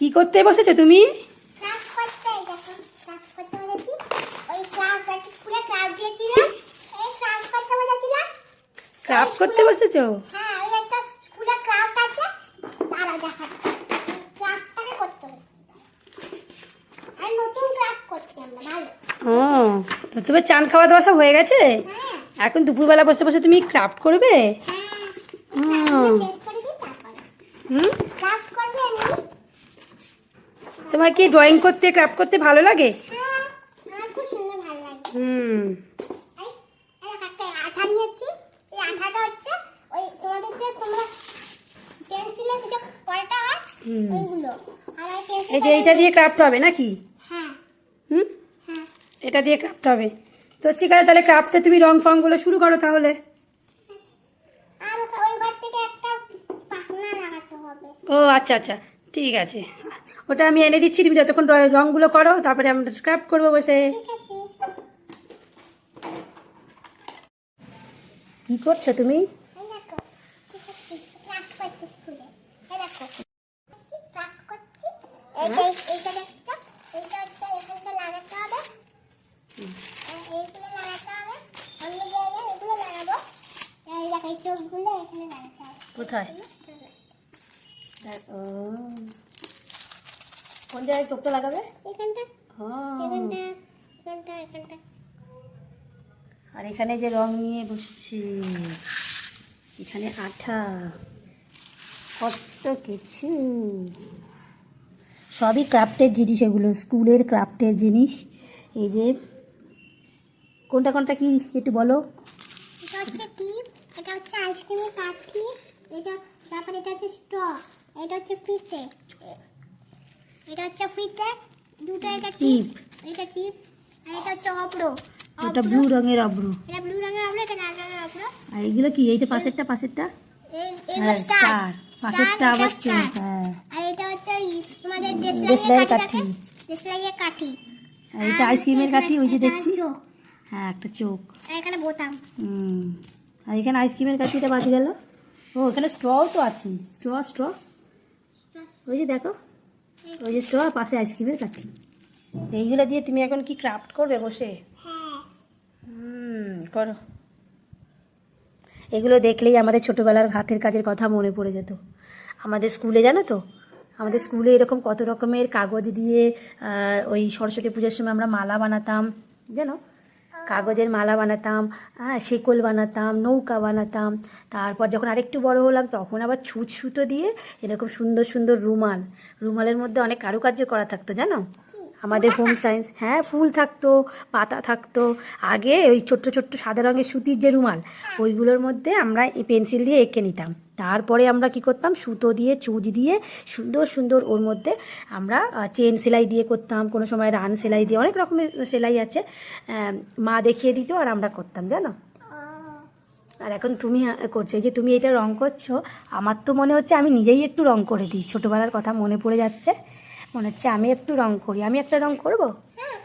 কি করতে বসেছো তুমি? ক্রাফট করতে বসেছো। হ্যাঁ ক্রাফট করতে ভালো। ও তো তোমার চান খাওয়া দাওয়া সব হয়ে গেছে? হ্যাঁ। এখন দুপুরবেলা বসে বসে তুমি ক্রাফট করবে? হ্যাঁ হুম। শেষ করে দিই তারপরে হুম ক্রাফট করবে এমনি তোমার কি ড্রয়িং করতে ক্রাফট করতে ভালো লাগে? হুম। এই যে এইটা দিয়ে ক্রাফট হবে নাকি? হ্যাঁ। হুম? হ্যাঁ। এটা দিয়ে ক্রাফট হবে। তো ঠিক আছে তাহলে ক্রাফটে তুমি রং ফংগুলো শুরু করো তাহলে। ও আচ্ছা আচ্ছা। ঠিক আছে। ওটা আমি এনে দিচ্ছি তুমি যতক্ষণ রঙগুলো রংগুলো করো তারপরে আমরা ক্রাফট করব বসে। কি করছ তুমি এই দেখো ঠিক আছে ক্রাফট করছি স্কুলে এই দেখো ক্রাফট করছি এইটা এইটা দেখছ এইটা হচ্ছে এখানটা লাগাতে হবে আর এইগুলো লাগাতে হবে অন্য জায়গায় এগুলো লাগাবো এই দেখো এই চোখগুলো এখানে লাগাতে হবে কোথায় ও কোন জায়গায় চোখটা লাগাবে? এখানটা। এখানটা এখানটা এখানটা। আর এখানে যে রং নিয়ে বসেছি এখানে আঠা। কত কিছু। সবই ক্রাফটের জিনিস এগুলো স্কুলের ক্রাফটের জিনিস। এই যে কোনটা কোনটা কি একটু বলো। এটা হচ্ছে টিপ এটা হচ্ছে আইসক্রিমের কাঠি এটা তারপর এটা হচ্ছে স্ট্র এটা হচ্ছে ফ্রিতে এটা হচ্ছে ফ্রিতে দুটো এটা টিপ। এটা টিপ আর এটা হচ্ছে অব্র। ওটা ব্লু রঙের অব্র। এটা ব্লু রঙের অব্র এটা লাল রঙের অব্র। আর এইগুলো কি? এইটা পাশেরটা পাশেরটা? এই এই স্টার স্টার পাশেরটা আবার স্টার হ্যাঁ। আর এটা হচ্ছে তোমাদের দেশলাইয়ের দেশলাইয়ের কাঠি। কাঠি। কাঠি। আর এটা আইসক্রিমের কাঠি ওই যে দেখছি? হ্যাঁ একটা চোখ। আর এখানে বোতাম। হুম আর এখানে আইসক্রিমের কাঠিটা বাজে গেল। ও এখানে স্ট্রও তো আছে। স্ট্র স্ট্র ওই যে দেখো। ওই যে স্টোর পাশে আইসক্রিমের কাঠি। এইগুলো দিয়ে তুমি এখন কি ক্রাফট করবে বসে? হ্যাঁ। হুম করো। এগুলো দেখলেই আমাদের ছোটোবেলার হাতের কাজের কথা মনে পড়ে যেত। আমাদের স্কুলে জানো তো? আমাদের স্কুলে এরকম কত রকমের কাগজ দিয়ে ওই সরস্বতী পুজোর সময় আমরা মালা বানাতাম জানো? কাগজের মালা বানাতাম হ্যাঁ শেকল বানাতাম, নৌকা বানাতাম। তারপর যখন আরেকটু বড় হলাম, তখন আবার ছুঁচ সুতো দিয়ে এরকম সুন্দর সুন্দর রুমাল। রুমালের মধ্যে অনেক কারুকার্য করা থাকতো, জানো? আমাদের হোম সায়েন্স হ্যাঁ ফুল থাকতো, পাতা থাকতো। আগে ওই ছোট্ট ছোট্ট সাদা রঙের সুতির যে রুমাল, ওইগুলোর মধ্যে আমরা এই পেন্সিল দিয়ে এঁকে নিতাম। তারপরে আমরা কি করতাম, সুতো দিয়ে চুজ দিয়ে, সুন্দর সুন্দর ওর মধ্যে আমরা চেন সেলাই দিয়ে করতাম। কোনো সময় রান সেলাই দিয়ে, অনেক রকমের সেলাই আছে। মা দেখিয়ে দিত আর আমরা করতাম, জানো? আর এখন তুমি করছ। যে তুমি এটা রং করছ, আমার তো মনে হচ্ছে আমি নিজেই একটু রং করে দিই। ছোটোবেলার কথা মনে পড়ে যাচ্ছে। মনে হচ্ছে আমি একটু রং করি। আমি একটা রং করব? হ্যাঁ?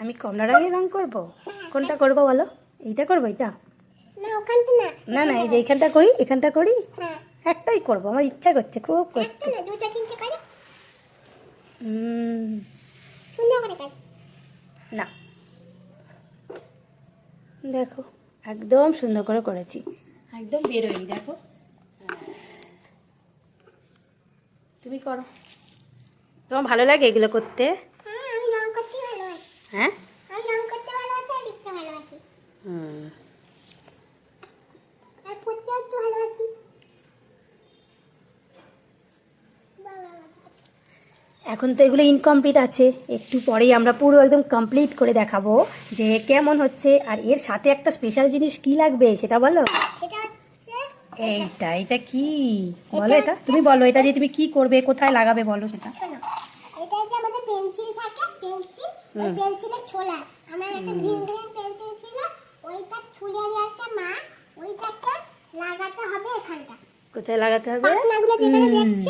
আমি কমলা রঙের রং করব? কোনটা করব বলো? এইটা করব এটা না না এই যে এইখানটা করি এখানটা করি? হ্যাঁ। একটাই করব আমার ইচ্ছা করছে খুব করতে। না। দেখো একদম সুন্দর করে করেছি। একদম বেরোয়নি দেখো। তুমি করো। তোমার ভালো লাগে এগুলো করতে? হ্যাঁ হ্যাঁ? হুম। এখন তো এগুলো ইনকমপ্লিট আছে। একটু পরেই আমরা পুরো একদম কমপ্লিট করে দেখাবো যে কেমন হচ্ছে আর এর সাথে একটা স্পেশাল জিনিস কি লাগবে সেটা বলো? সেটা এইটা এটা কি? বলো এটা। তুমি বলো এটা দিয়ে তুমি কি করবে কোথায় লাগাবে বলো সেটা। এটা যে আমাদের পেন্সিল থাকে পেন্সিল ওই পেন্সিলের ছোলা। আমার একটা গ্রিন গ্রিন পেন্সিল ছিল ওইটা ছুলে দিয়েছে মা ওইটাকে লাগাতে হবে এখানটা। কোথায় লাগাতে হবে? পাখনাগুলো যেখানে দেখছ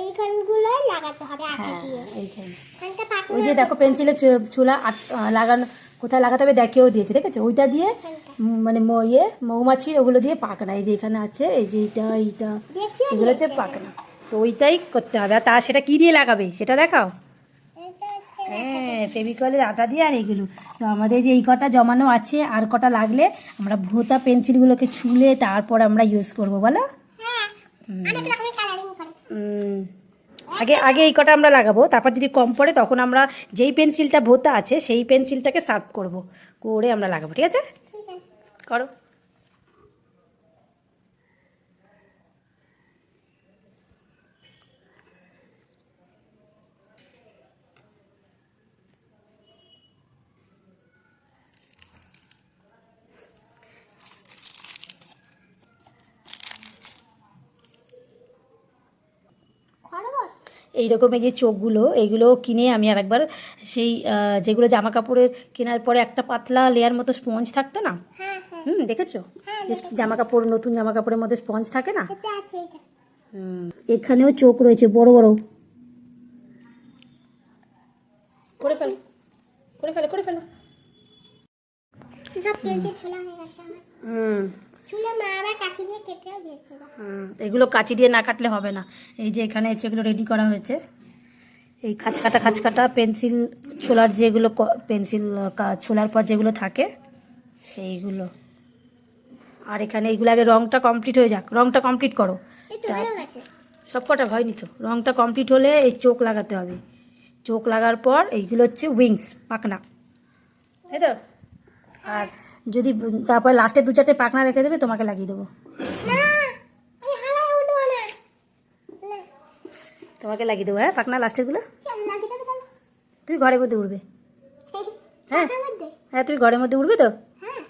এইখানগুলো লাগাতে হবে আঠা হ্যাঁ দিয়ে। এইখানে। এখানটা পাখনা ওই যে দেখো পেন্সিলের চুলা লাগানো কোথায় লাগাতে হবে দেখেও দিয়েছে দেখেছ? ওইটা দিয়ে মানে ম- ইয়ে মৌমাছি ওগুলো দিয়ে পাকনা এই যে এখানে আছে এই যে এইটা এইটা এগুলো হচ্ছে পাকনা তো ওইটাই করতে হবে। আর তা সেটা কি দিয়ে লাগাবে? সেটা দেখাও। হ্যাঁ ফেভিকলের আটা দিয়ে আর এগুলো। তো আমাদের যে এই কটা জমানো আছে আর কটা লাগলে আমরা ভোতা পেন্সিলগুলোকে ছুলে তারপর আমরা ইউজ করব বলো? হ্যাঁ আগে আগে এই কটা আমরা লাগাবো তারপর যদি কম পড়ে তখন আমরা যেই পেন্সিলটা ভোতা আছে সেই পেন্সিলটাকে সার্ভ করব করে আমরা লাগাবো ঠিক আছে? ঠিক আছে। করো। এইরকম এই যে চোখগুলো এইগুলো কিনে আমি আরেকবার সেই যেগুলো জামা কাপড়ের কেনার পরে একটা পাতলা লেয়ার মতো স্পঞ্জ থাকতো না? হ্যাঁ হ্যাঁ। হুম দেখেছ? হ্যাঁ, জামা কাপড় নতুন জামা কাপড়ের মধ্যে স্পঞ্জ থাকে না? এখানেও চোখ রয়েছে বড় বড়। করে ফেলো করে ফেলো করে ফেলো। হুম। চুলে মা আবার কাছে দিয়ে কেটেও দিয়েছিল। হুম, এগুলো কাঁচি দিয়ে না কাটলে হবে না। এই যে এখানে হচ্ছে এগুলো রেডি করা হয়েছে। এই খাঁচ কাটা খাঁচ কাটা পেন্সিল ছোলার যেগুলো পেন্সিল ছোলার পর যেগুলো থাকে সেইগুলো আর এখানে এইগুলো আগে রংটা কমপ্লিট হয়ে যাক। রংটা কমপ্লিট করো। সব কটা হয়নি তো? রংটা কমপ্লিট হলে এই চোখ লাগাতে হবে। চোখ লাগার পর এইগুলো হচ্ছে উইংস পাখনা তাই তো? আর যদি তারপর লাস্টে দু চারটে পাখনা রেখে দেবে তোমাকে লাগিয়ে দেবো। তোমাকে লাগিয়ে দেবো হ্যাঁ পাখনা লাস্টেরগুলো দেবে চল তুমি ঘরের মধ্যে উঠবে হ্যাঁ? হ্যাঁ তুমি ঘরের মধ্যে উঠবে তো? হ্যাঁ।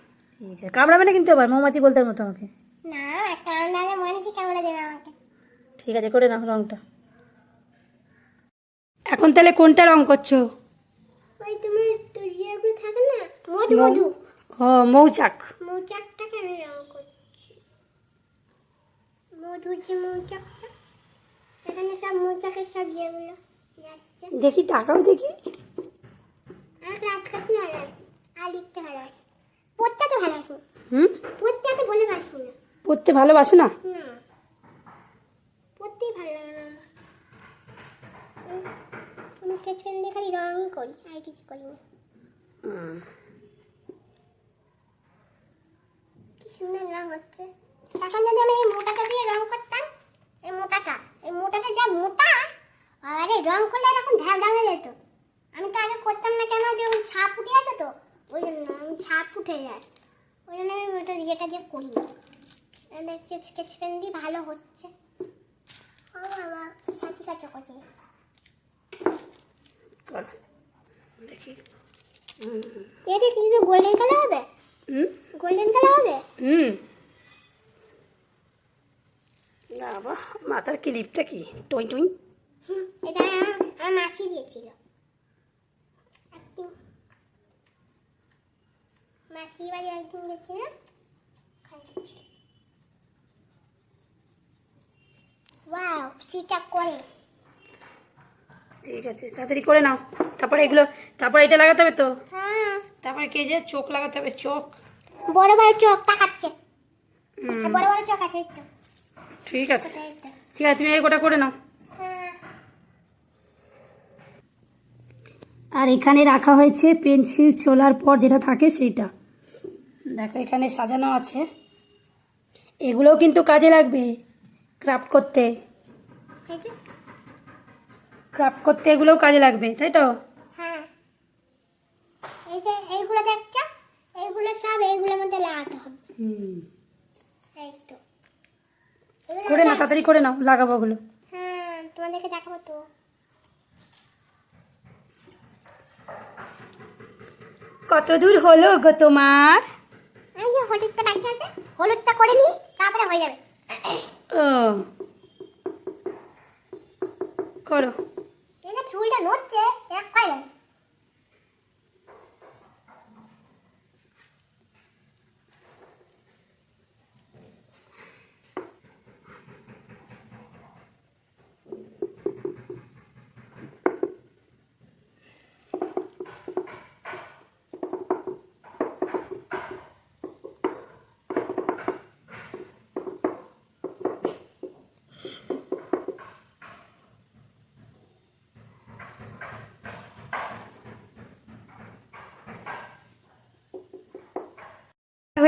ঠিক আছে। কামড়াবে না কিন্তু আবার মৌমাছি বলতে মতো আমাকে। ঠিক আছে করে নাও রংটা। এখন তাহলে কোনটা রং করছ? মধু ও মৌচাক। মৌচাকটাকে আমি রং করছি। মধু যে মৌচাকটা এখানে সব মৌচাকের সব ইয়েগুলো দেখি তাকাও দেখি। আর ক্রাফট করতে ভালোবাসি আর লিখতে ভালোবাসি পড়তে ভালোবাসি হুম? পড়তে বলে বাসি না। পড়তে ভালোবাসো না? না। পড়তেই ভালো লাগে না। আমি স্কেচ পেন দিয়ে খালি রঙই করি আর কিছু করি না কি সুন্দর রং হচ্ছে। এখন যদি আমি এই মোটাটা দিয়ে রং করতাম এই মোটাটা এই মোটাটা যা মোটা আরে রং করলে এরকম ঢ্যাবড়া হয়ে যেত। আমি তো আগে করতাম না কেন যে ওই ছাপ উঠে যেত তো? ওই জন্য আমি ছাপ উঠে যায়। ওই জন্য আমি ওটা ইয়েটা দিয়ে করি না। স্কেচ পেন দিয়ে ভালো হচ্ছে। ও বাবা সাথী কাছে করছে। এটা কিন্তু গোল্ডেন কালার হবে? হুম? গোল্ডেন কালার হবে? হুম। না বাবা মাথার ক্লিপটা কি? টুই টুই। এটা আমার মাছি দিয়েছিল। মাসি বাড়ি একদিন গেছিলাম ওয়াও সিটা করে। ঠিক আছে তাড়াতাড়ি করে নাও। তারপরে এগুলো তারপরে এটা লাগাতে হবে তো? হ্যাঁ। তারপরে কে যে চোখ লাগাতে হবে? চোখ। বড় বড় চোখ তাকাচ্ছে। বড় বড় চোখ আছে তো। ঠিক আছে। ঠিক আছে তুমি এই গোটা করে নাও। হ্যাঁ। আর এখানে রাখা হয়েছে পেন্সিল ছোলার পর যেটা থাকে সেইটা। দেখো এখানে সাজানো আছে। এগুলোও কিন্তু কাজে লাগবে ক্রাফট করতে। ক্রাফট করতে এগুলোও কাজে লাগবে তাই তো? হ্যাঁ। এই যে এইগুলো দেখছ? এইগুলো সব এইগুলোর মধ্যে লাগাতে হবে। হুম। এই তো। করে নাও তাড়াতাড়ি করে নাও লাগাবো ওগুলো। হ্যাঁ তোমাদেরকে দেখাবো তো। কত দূর হলো গো তোমার? এই যে হলুদটা বাকি আছে হলুদটা করে নি তারপরে হয়ে যাবে। ও। করো। এই যে চুলটা নড়ছে এক করে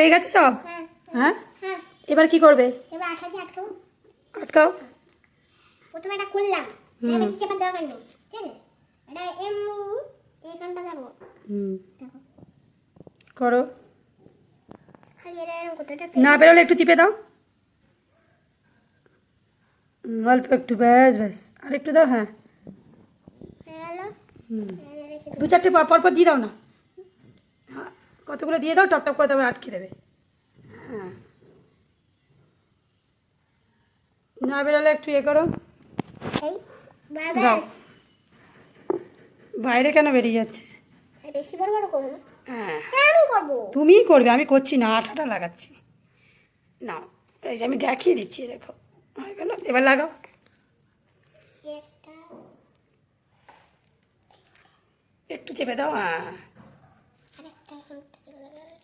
হয়ে গেছে সব? হ্যাঁ। হ্যাঁ? হ্যাঁ। এবার কি করবে? এবার আঠা দিয়ে আটকাবো আটকাও। প্রথমে এটা খুললাম। বেশি চাপার দরকার নেই। ঠিক আছে? এটা এমনি এইখানটা যাব। হুম। করো। না বেরোলে একটু চিপে দাও। অল্প একটু ব্যাস ব্যাস। আর একটু দাও হ্যাঁ। হয়ে দু চারটে পর পর পর দিয়ে দাও না। কতগুলো দিয়ে দাও টপ টপ করে তারপর আটকে দেবে। হ্যাঁ। না বেরোলে একটু ইয়ে করো। দাও বাইরে কেন বেরিয়ে যাচ্ছে? বেশি বড় বড় করব হ্যাঁ। হ্যাঁ আমি করব। তুমিই করবে আমি করছি না আঠাটা লাগাচ্ছি। না এই যে আমি দেখিয়ে দিচ্ছি দেখো। হয়ে গেল এবার লাগাও। একটু চেপে দাও হ্যাঁ আরেকটা এখান থেকে লাগাবে।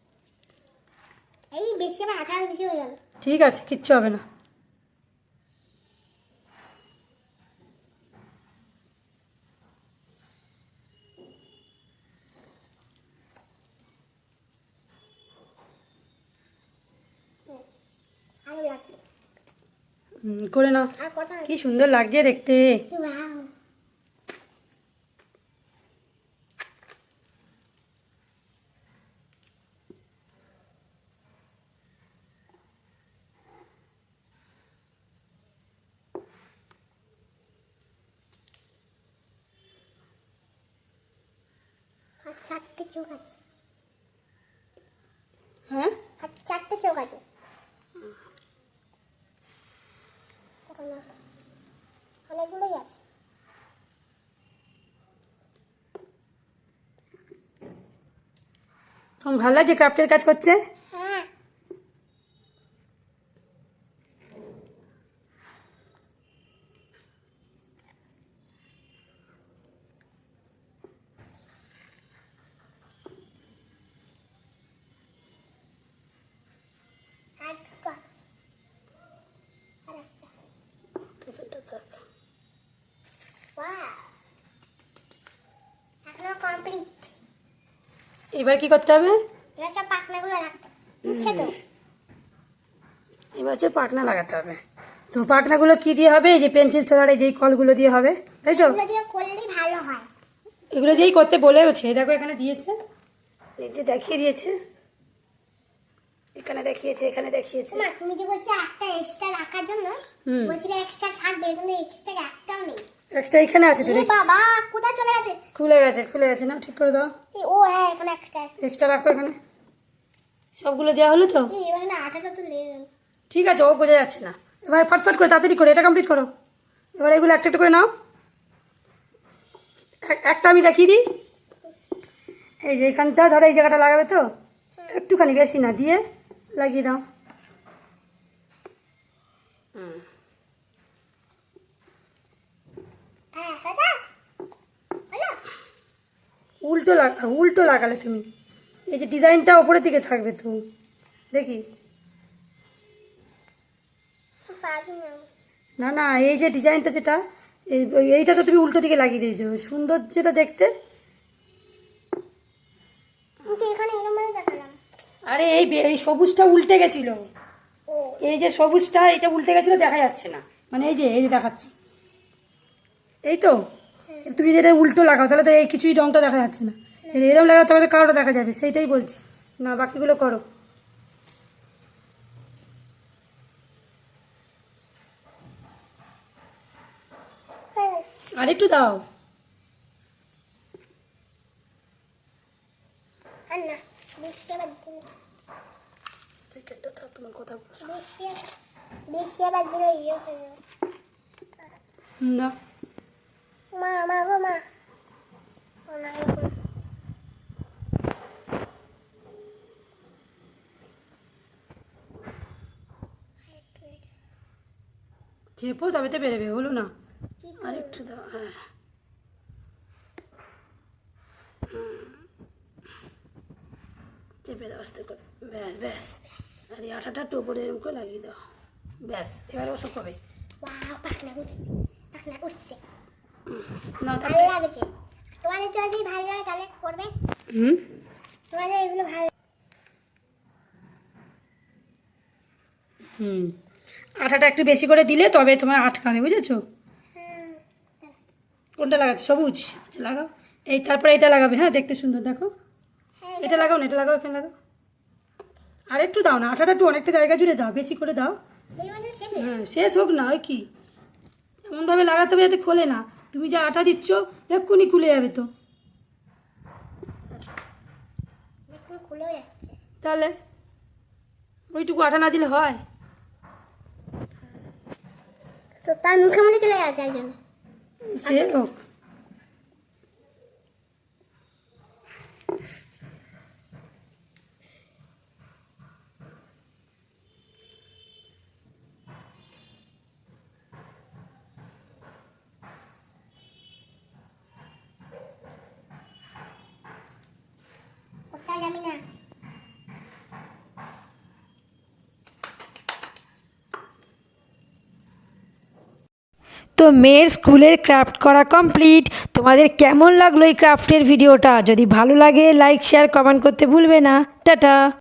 এই বেশি আঠা বেশি হয়ে গেল। ঠিক আছে কিচ্ছু হবে না। করে নাও। কি সুন্দর লাগছে দেখতে ওয়াও আর চারটে চোখ আছে। হ্যাঁ? আর চারটে চোখ আছে। অনেকগুলোই আছে। তোমার ভালো লাগছে ক্রাফটের কাজ করছে হ্যাঁ আর দুটো আছে। আর একটা। Wow! এখনও কমপ্লিট এবার কি করতে হবে? এবার হচ্ছে পাখনা লাগাতে হবে। তো পাখনাগুলো কি দিয়ে হবে? এই যে পেন্সিল ছোড়ার এই যে কলগুলো দিয়ে হবে। তাই তো? এগুলো ভালো হয়। এগুলো দিয়েই করতে বলেওছে। দেখো এখানে দিয়েছে। এই যে দেখিয়ে দিয়েছে। এখানে দেখিয়েছে এখানে দেখিয়েছে। তুমি যে বলছো একটা এক্সট্রা রাখার জন্য বলছিলে এক্সট্রা থাকবে এখানে এক্সট্রা একটাও নেই। এক্সট্রা এখানে আছে তো বাবা কোথায় চলে গেছে? খুলে গেছে খুলে গেছে না? ঠিক করে দাও। ও হ্যাঁ এখানে একটা এক্সট্রা রাখো এখানে। সবগুলো দেওয়া হলো তো? এবার না আঠাটা তো লেগে গেল ঠিক আছে ও বোঝা যাচ্ছে না। এবার ফটফট করে তাড়াতাড়ি করে এটা কমপ্লিট করো। এবার এগুলো একটা একটা করে নাও। একটা আমি দেখিয়ে দিই। এই যে এখানটা ধরো এই জায়গাটা লাগাবে তো? একটুখানি বেশি না দিয়ে লাগিয়ে দাও হুম হ্যাঁ হ্যাঁ হলো উল্টো লাগা উল্টো লাগালে তুমি। এই যে ডিজাইনটা ওপরের দিকে থাকবে তো। দেখি। না না, এই যে ডিজাইনটা যেটা, এই এইটা তো তুমি উল্টো দিকে লাগিয়ে দিয়েছ। সুন্দর যেটা দেখতে। আরে এই এই সবুজটা উল্টে গেছিল। এই যে সবুজটা, এটা উল্টে গেছিল, দেখা যাচ্ছে না। মানে এই যে এই যে দেখাচ্ছি। এই তো? তুমি যেটা উল্টো লাগাও তাহলে তো এই কিছুই রঙটা দেখা যাচ্ছে না। এর এরম লাগাও তবে তো কারোটা দেখা যাবে সেইটাই বলছি। না বাকিগুলো করো। আর একটু দাও তোমার কথা মা মা গো মা। চেপো তবে তো বেরোবে হলো না। আর একটু দাও হ্যাঁ। চেপে দাও আস্তে করে। ব্যাস ব্যাস। আর এই আঠাটা একটু উপরে এরকম করে লাগিয়ে দাও। ব্যাস এবার ওসব হবে। পাখনা উঠছে পাখনা উঠছে। ভালো লাগছে। তোমাদের যদি ভালো লাগে তাহলে করবে। হুম? তোমাদের এগুলো ভালো হুম। আঠাটা একটু বেশি করে দিলে তবে তোমার আটকাবে বুঝেছ? হ্যাঁ কোনটা লাগাচ্ছ? সবুজ। আচ্ছা লাগাও। এই তারপরে এটা লাগাবে হ্যাঁ দেখতে সুন্দর দেখো। হ্যাঁ এটা লাগাও না এটা লাগাও এখানে লাগাও। আর একটু দাও না আঠাটা একটু অনেকটা জায়গা জুড়ে দাও বেশি করে দাও। মানে হ্যাঁ শেষ হোক না ওই কি? এমনভাবে লাগাতে হবে যাতে খোলে না। তুমি যা আটা দিচ্ছ এক্ষুনি খুলে যাবে তো। তাহলে ওইটুকু আটা না দিলে হয়। তো তার মুখে মনে চলে যাচ্ছে একজন। সে হোক। না তো মেয়ের স্কুলের ক্রাফট করা কমপ্লিট। তোমাদের কেমন লাগল এই ক্রাফটের ভিডিওটা? যদি ভালো লাগে, লাইক, শেয়ার, কমেন্ট করতে ভুলবে না। টাটা।